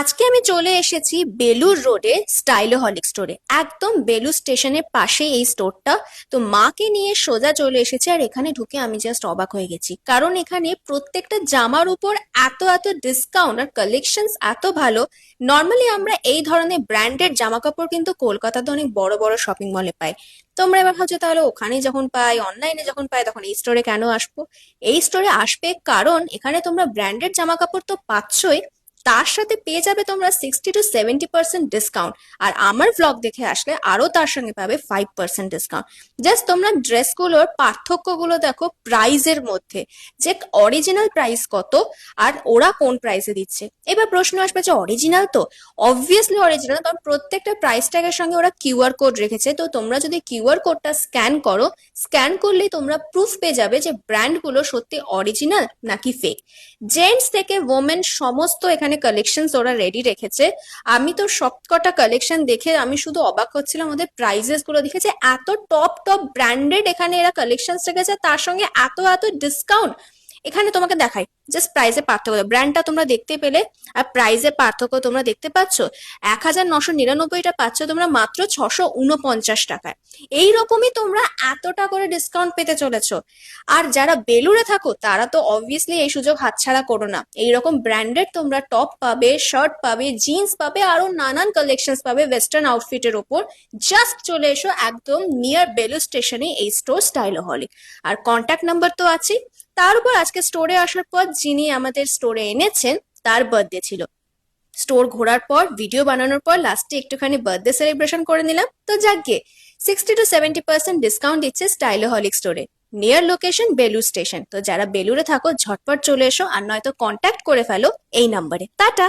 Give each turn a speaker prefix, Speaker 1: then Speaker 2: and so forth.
Speaker 1: আজকে আমি চলে এসেছি বেলুর রোডে স্টাইলোহলিক স্টোরে একদম বেলুর স্টেশনের পাশে এই স্টোরটা তো মাকে নিয়ে সোজা চলে এসেছি আর এখানে ঢুকে আমি জাস্ট অবাক হয়ে গেছি। কারণ এখানে প্রত্যেকটা জামার উপর এত এত ডিসকাউন্ট আর কালেকশনস এত ভালো। নর্মালি আমরা এই ধরনের ব্র্যান্ডেড জামা কাপড় কিন্তু কলকাতাতে অনেক বড় বড় শপিং মলে পাই। তোমরা এবার ভাবছ, তাহলে ওখানে যখন পাই অনলাইনে যখন পাই, তখন এই স্টোরে কেন আসব? এই স্টোরে আসবে কারণ এখানে তোমরা ব্র্যান্ডেড জামা কাপড় তো পাচ্ছই। তার সাথে পেয়ে যাবে তোমরা sixty two seventy percent discount আর আমার ভ্লগ দেখে আসলে আরও তার সঙ্গে পাবে ফাইভ পার্সেন্ট ডিসকাউন্ট জাস্ট তোমরা ড্রেসগুলোর পার্থক্যগুলো দেখো প্রাইজের মধ্যে। যে অরিজিনাল প্রাইস কত আর ওরা কোন প্রাইসে দিচ্ছে। এবার প্রশ্ন আসবে যে অরিজিনাল তো? অবভিয়াসলি অরিজিনাল কারণ প্রত্যেকটা প্রাইস ট্যাগের সঙ্গে ওরা কিউআর কোড রেখেছে। তো তোমরা যদি কিউআর কোডটা স্ক্যান করো স্ক্যান করলেই তোমরা প্রুফ পেয়ে যাবে যে ব্র্যান্ডগুলো সত্যি অরিজিনাল নাকি ফেক জেন্টস থেকে ওমেন সমস্ত এখানে কালেকশনস ওরা রেডি রেখেছে। আমি তো সবকটা কালেকশন দেখে আমি শুধু অবাক হচ্ছিলাম ওদের প্রাইজেসগুলো দেখেছে এত টপ টপ ব্র্যান্ডেড এখানে এরা কালেকশনস রেখেছে, তার সঙ্গে এত এত ডিসকাউন্ট এখানে তোমাকে দেখাই জাস্ট প্রাইসের পার্থক্য ব্র্যান্ডটা তোমরা দেখতে পেলে আর প্রাইসের পার্থক্য তোমরা দেখতে পাচ্ছ, এক হাজার নশো নিরানব্বইটা পাচ্ছ তোমরা মাত্র ছশো উনপঞ্চাশ টাকায়। এই রকমই তোমরা এতটা করে ডিসকাউন্ট পেতে চলেছো। আর যারা বেলুড়ে থাকো, তারা তো অবভিয়াসলি এই সুযোগ হাতছাড়া করো না। এইরকম ব্র্যান্ডেড তোমরা টপ পাবে শার্ট পাবে জিন্স পাবে, আরও নানান কালেকশন পাবে ওয়েস্টার্ন আউটফিটের ওপর। জাস্ট চলে এসো একদম নিয়ার বেলু স্টেশনে এই স্টোর স্টাইলোহলিক আর কন্ট্যাক্ট নাম্বার তো আছে তার উপর আজকে স্টোরে আসার পর যিনি আমাদের স্টোরে এনেছেন, তার বার্থডে ছিল। স্টোর ঘোরার পর ভিডিও বানানোর পর লাস্টে একটুখানি বার্থডে সেলিব্রেশন করে নিলাম। তো যাকে sixty two seventy percent discount দিচ্ছে স্টাইলোহলিক স্টোরে নিয়ার লোকেশন বেলু স্টেশন তো যারা বেলুরে থাকো, ঝটপট চলে এসো, আর নয়তো কন্ট্যাক্ট করে ফেলো এই নাম্বারে টাটা!